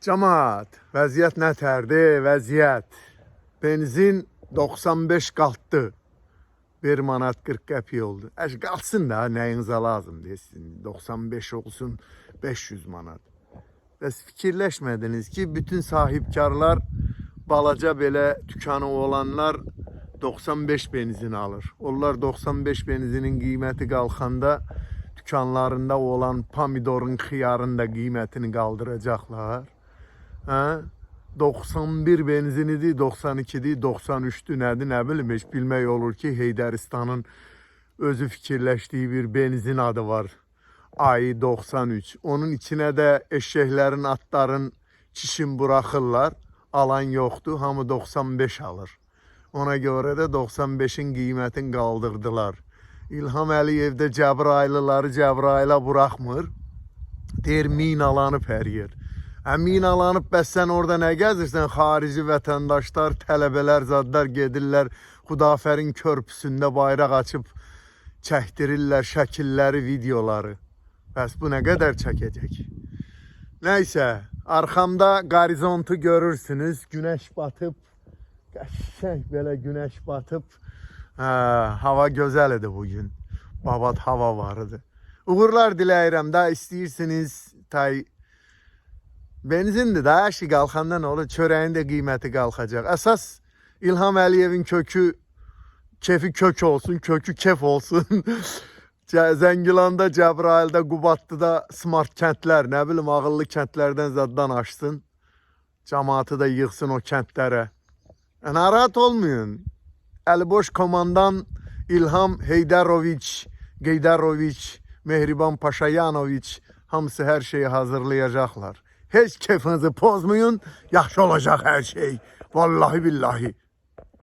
Camaat, vəziyyət nətərdir? Vəziyyət. Benzin 95 qalxdı. 1 manat 40 qəpik oldu. Əş qalsın da nəyinizə lazımdır sizin. 95 olsun 500 manat. Bəs fikirləşmədiniz ki, bütün sahibkarlar balaca belə dükanı olanlar 95 benzin alır. Onlar 95 benzinin qiyməti qalxanda dükanlarında olan pomidorun, xiyarın da qiymətini qaldıracaqlar. Hə? 91 benzinidir, 92'dir, 93'dür, nədir, nə bilim, heç bilmək olur ki, Heydəristanın özü fikirləşdiyi bir benzin adı var. Ayı 93. Onun içinə də eşəklərin, atların çişin buraxırlar. Alan yoxdur, hamı 95 alır. Ona görə də 95-in qiymətini qaldırdılar. İlham Əliyev də Cəbrayılıları Cəbrayıla buraxmır. Deyir minalanıb hər yer. Hə minalanıb bəs sən orada nə gəzirsən? Xarici vətəndaşlar, tələbələr, zadlar gedirlər Xudafərin körpüsündə bayraq açıb çəkdirirlər şəkilləri, videoları. Bəs bu nə qədər çəkəcək? Nəysə, arxamda qorizontu görürsünüz. Günəş batıb, qəşəng belə günəş batıb. Hə, hava gözəl idi bu gün. Babat hava var idi. Uğurlar diləyirəm da istəyirsiniz tay benzindir da hər şey qalxanda nə olur? Çörəyin də qiyməti qalxacaq. Əsas İlham Əliyevin kökü kefi kök olsun, kökü kef olsun. Zəngilanda, Cəbrayılda, Qubadlıda smart kəndlər, nə bilim ağıllı kəndlərdən zaddan açsın. Cəmaatı da yığsın o kəndlərə. E, Narahat olmayın. Əliboş komandan İlham Heydəroviç, Qeydaroviç, Mehriban Paşayanoviç hamısı hər şeyi hazırlayacaqlar. Heç keyfinizi pozmayın, yaxşı olacaq hər şey. Vallahi billahi.